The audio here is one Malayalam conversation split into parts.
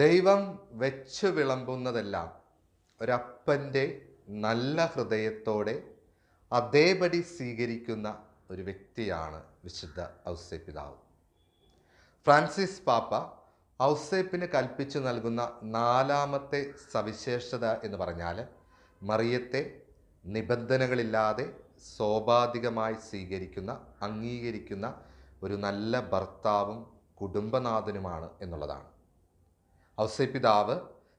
ദൈവം വെച്ച് വിളമ്പുന്നതെല്ലാം ഒരപ്പന്റെ നല്ല ഹൃദയത്തോടെ അതേപടി സ്വീകരിക്കുന്ന ഒരു വ്യക്തിയാണ് വിശുദ്ധ ഔസേപ്പിതാവ്. ഫ്രാൻസിസ് പാപ്പ ഔസേപ്പിന് കൽപ്പിച്ചു നൽകുന്ന നാലാമത്തെ സവിശേഷത എന്ന് പറഞ്ഞാൽ മറിയത്തെ നിബന്ധനകളില്ലാതെ സ്വാഭാവികമായി സ്വീകരിക്കുന്ന അംഗീകരിക്കുന്ന ഒരു നല്ല ഭർത്താവും കുടുംബനാഥനുമാണ് എന്നുള്ളതാണ്. ഔസേപ്പിതാവ്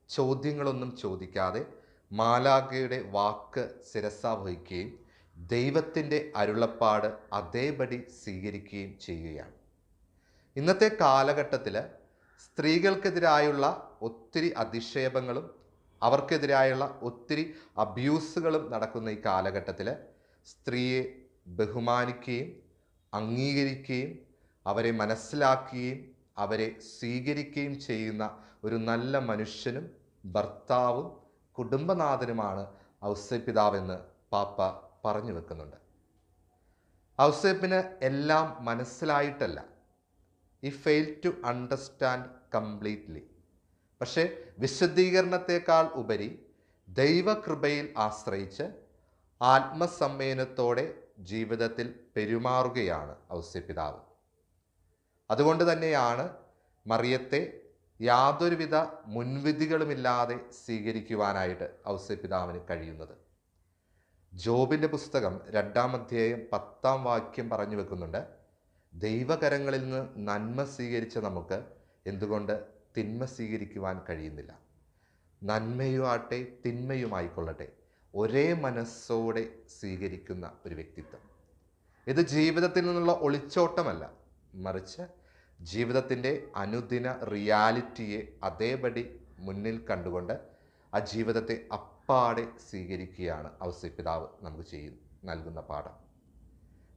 ചോദ്യങ്ങളൊന്നും ചോദിക്കാതെ മാലാഖയുടെ വാക്ക് ശിരസാ വഹിക്കുകയും ദൈവത്തിന്റെ അരുളപ്പാട് അതേപടി സ്വീകരിക്കുകയും ചെയ്യുകയാണ്. ഇന്നത്തെ കാലഘട്ടത്തിൽ സ്ത്രീകൾക്കെതിരായുള്ള ഒത്തിരി അധിക്ഷേപങ്ങളും അവർക്കെതിരായുള്ള ഒത്തിരി അബ്യൂസുകളും നടക്കുന്ന ഈ കാലഘട്ടത്തിൽ സ്ത്രീയെ ബഹുമാനിക്കുകയും അംഗീകരിക്കുകയും അവരെ മനസ്സിലാക്കുകയും അവരെ സ്വീകരിക്കുകയും ചെയ്യുന്ന ഒരു നല്ല മനുഷ്യനും ഭർത്താവും കുടുംബനാഥനുമാണ് ഔസേപ്പിതാവെന്ന് പാപ്പ പറഞ്ഞു വെക്കുന്നുണ്ട്. ഔസേപ്പിന് എല്ലാം മനസ്സിലായിട്ടല്ല. I fail to understand completely പക്ഷേ വിശദീകരണത്തെക്കാൾ ഉപരി ദൈവകൃപയിൽ ആശ്രയിച്ച് ആത്മസമ്മേനത്തോടെ ജീവിതത്തിൽ പെരുമാറുകയാണ് ഔസ്യപിതാവ് അതുകൊണ്ട് തന്നെയാണ് മറിയത്തെ യാതൊരുവിധ മുൻവിധികളുമില്ലാതെ സ്വീകരിക്കുവാനായിട്ട് ഔസ്യപിതാവിന് കഴിയുന്നത്. ജോബിന്റെ പുസ്തകം രണ്ടാം അധ്യായം പത്താം വാക്യം പറഞ്ഞു വെക്കുന്നുണ്ട്. ദൈവകരങ്ങളിൽ നിന്ന് നന്മ സ്വീകരിച്ച നമുക്ക് എന്തുകൊണ്ട് തിന്മ സ്വീകരിക്കുവാൻ കഴിയുന്നില്ല? നന്മയുമാട്ടെ തിന്മയുമായിക്കൊള്ളട്ടെ ഒരേ മനസ്സോടെ സ്വീകരിക്കുന്ന ഒരു വ്യക്തിത്വം. ഇത് ജീവിതത്തിൽ നിന്നുള്ള ഒളിച്ചോട്ടമല്ല മറിച്ച് ജീവിതത്തിന്റെ അനുദിന റിയാലിറ്റിയെ അതേപടി മുന്നിൽ കണ്ടുകൊണ്ട് ആ ജീവിതത്തെ അപ്പാടെ സ്വീകരിക്കുകയാണ് ഔസപിതാവ് നമുക്ക് ചെയ്യും നൽകുന്ന പാഠം.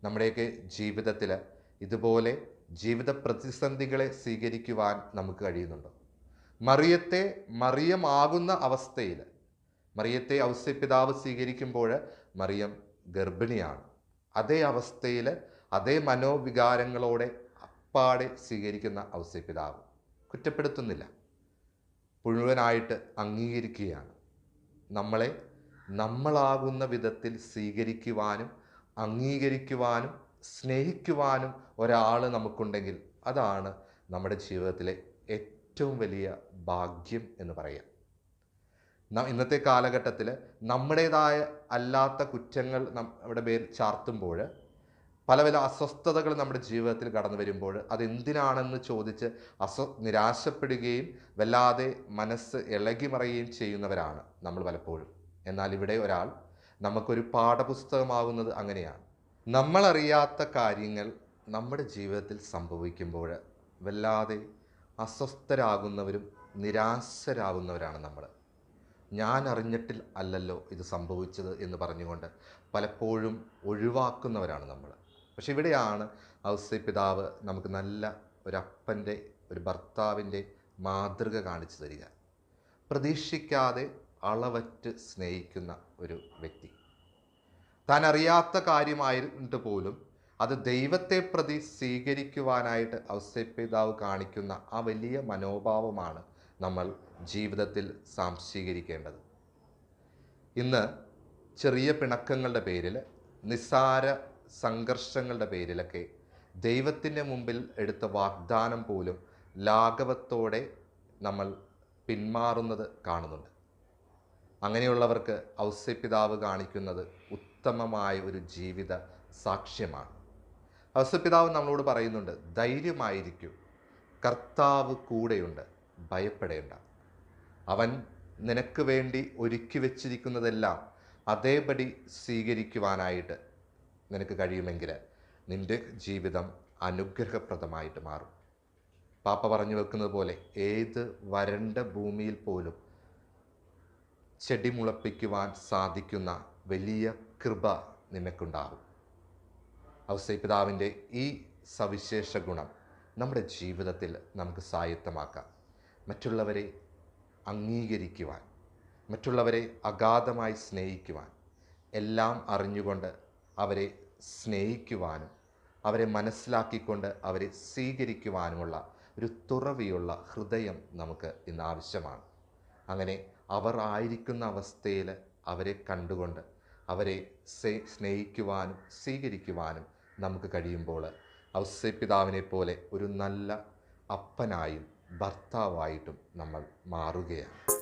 നമ്മുടെയൊക്കെ ജീവിതത്തിൽ ഇതുപോലെ ജീവിത പ്രതിസന്ധികളെ സ്വീകരിക്കുവാൻ നമുക്ക് കഴിയുന്നുണ്ടോ? മറിയത്തെ മറിയമാകുന്ന അവസ്ഥയിൽ മറിയത്തെ ഔസ്യപിതാവ് സ്വീകരിക്കുമ്പോൾ മറിയം ഗർഭിണിയാണ്. അതേ അവസ്ഥയിൽ അതേ മനോവികാരങ്ങളോടെ അപ്പാടെ സ്വീകരിക്കുന്ന ഔസ്യപിതാവ് കുറ്റപ്പെടുത്തുന്നില്ല. മുഴുവനായിട്ട് അംഗീകരിക്കുകയാണ്. നമ്മളെ നമ്മളാകുന്ന വിധത്തിൽ സ്വീകരിക്കുവാനും അംഗീകരിക്കുവാനും സ്നേഹിക്കുവാനും ഒരാൾ നമുക്കുണ്ടെങ്കിൽ അതാണ് നമ്മുടെ ജീവിതത്തിലെ ഏറ്റവും വലിയ ഭാഗ്യം എന്ന് പറയാം. ഇന്നത്തെ കാലഘട്ടത്തിൽ നമ്മുടേതായ അല്ലാത്ത കുറ്റങ്ങൾ നമ്മുടെ പേരിൽ ചാർത്തുമ്പോൾ പല പല അസ്വസ്ഥതകൾ നമ്മുടെ ജീവിതത്തിൽ കടന്നു വരുമ്പോൾ അതെന്തിനാണെന്ന് ചോദിച്ച് അസ്വ നിരാശപ്പെടുകയും വല്ലാതെ മനസ്സ് ഇളകി മറയുകയും ചെയ്യുന്നവരാണ് നമ്മൾ പലപ്പോഴും. എന്നാൽ ഇവിടെ ഒരാൾ നമുക്കൊരു പാഠപുസ്തകമാകുന്നത് അങ്ങനെയാണ്. നമ്മളറിയാത്ത കാര്യങ്ങൾ നമ്മുടെ ജീവിതത്തിൽ സംഭവിക്കുമ്പോൾ വല്ലാതെ അസ്വസ്ഥരാകുന്നവരും നിരാശരാകുന്നവരാണ് നമ്മൾ. ഞാൻ അറിഞ്ഞിട്ടിൽ അല്ലല്ലോ ഇത് സംഭവിച്ചത് എന്ന് പറഞ്ഞുകൊണ്ട് പലപ്പോഴും ഒഴിവാക്കുന്നവരാണ് നമ്മൾ. പക്ഷെ ഇവിടെയാണ് ഔസേ പിതാവ് നമുക്ക് നല്ല ഒരപ്പന്റെ ഒരു ഭർത്താവിന്റെ മാതൃക കാണിച്ചു തരിക. പ്രതീക്ഷിക്കാതെ അളവറ്റ് സ്നേഹിക്കുന്ന ഒരു വ്യക്തി. താൻ അറിയാത്ത കാര്യമായിട്ട് പോലും അത് ദൈവത്തെ പ്രതി സ്വീകരിക്കുവാനായിട്ട് ഔസൈപ്പിതാവ് കാണിക്കുന്ന ആ വലിയ മനോഭാവമാണ് നമ്മൾ ജീവിതത്തിൽ സാംശീകരിക്കേണ്ടത്. ഇന്ന് ചെറിയ പിണക്കങ്ങളുടെ പേരിൽ നിസ്സാര സംഘർഷങ്ങളുടെ പേരിലൊക്കെ ദൈവത്തിന്റെ മുമ്പിൽ എടുത്ത വാഗ്ദാനം പോലും ലാഘവത്തോടെ നമ്മൾ പിന്മാറുന്നത് കാണുന്നുണ്ട്. അങ്ങനെയുള്ളവർക്ക് ഔസ്യപിതാവ് കാണിക്കുന്നത് ഉത്തമമായ ഒരു ജീവിത സാക്ഷ്യമാണ്. ഔസ്യപിതാവ് നമ്മളോട് പറയുന്നുണ്ട് ധൈര്യമായിരിക്കും. കർത്താവ് കൂടെയുണ്ട്. ഭയപ്പെടേണ്ട. അവൻ നിനക്ക് വേണ്ടി ഒരുക്കി വച്ചിരിക്കുന്നതെല്ലാം അതേപടി സ്വീകരിക്കുവാനായിട്ട് നിനക്ക് കഴിയുമെങ്കിൽ നിന്റെ ജീവിതം അനുഗ്രഹപ്രദമായിട്ട് മാറും. പാപ്പ പറഞ്ഞു വെക്കുന്നത് പോലെ ഏത് വരണ്ട ഭൂമിയിൽ പോലും ചെടി മുളപ്പിക്കുവാൻ സാധിക്കുന്ന വലിയ കൃപ നിനക്കുണ്ടാകും. ഔസൈപിതാവിന്റെ ഈ സവിശേഷ ഗുണം നമ്മുടെ ജീവിതത്തിൽ നമുക്ക് സ്വായത്തമാക്കാം മറ്റുള്ളവരെ അംഗീകരിക്കുവാൻ മറ്റുള്ളവരെ അഗാധമായി സ്നേഹിക്കുവാൻ എല്ലാം അറിഞ്ഞുകൊണ്ട് അവരെ സ്നേഹിക്കുവാനും അവരെ മനസ്സിലാക്കിക്കൊണ്ട് അവരെ സ്വീകരിക്കുവാനുമുള്ള ഒരു തുറവിയുള്ള ഹൃദയം നമുക്ക് ഇന്ന് ആവശ്യമാണ്. അങ്ങനെ അവർ ആയിരിക്കുന്ന അവസ്ഥയിൽ അവരെ കണ്ടുകൊണ്ട് അവരെ സ്നേഹിക്കുവാനും സ്വീകരിക്കുവാനും നമുക്ക് കഴിയുമ്പോൾ ഔസ്യപിതാവിനെ പോലെ ഒരു നല്ല അപ്പനായും ഭർത്താവായിട്ടും നമ്മൾ മാറുകയാണ്.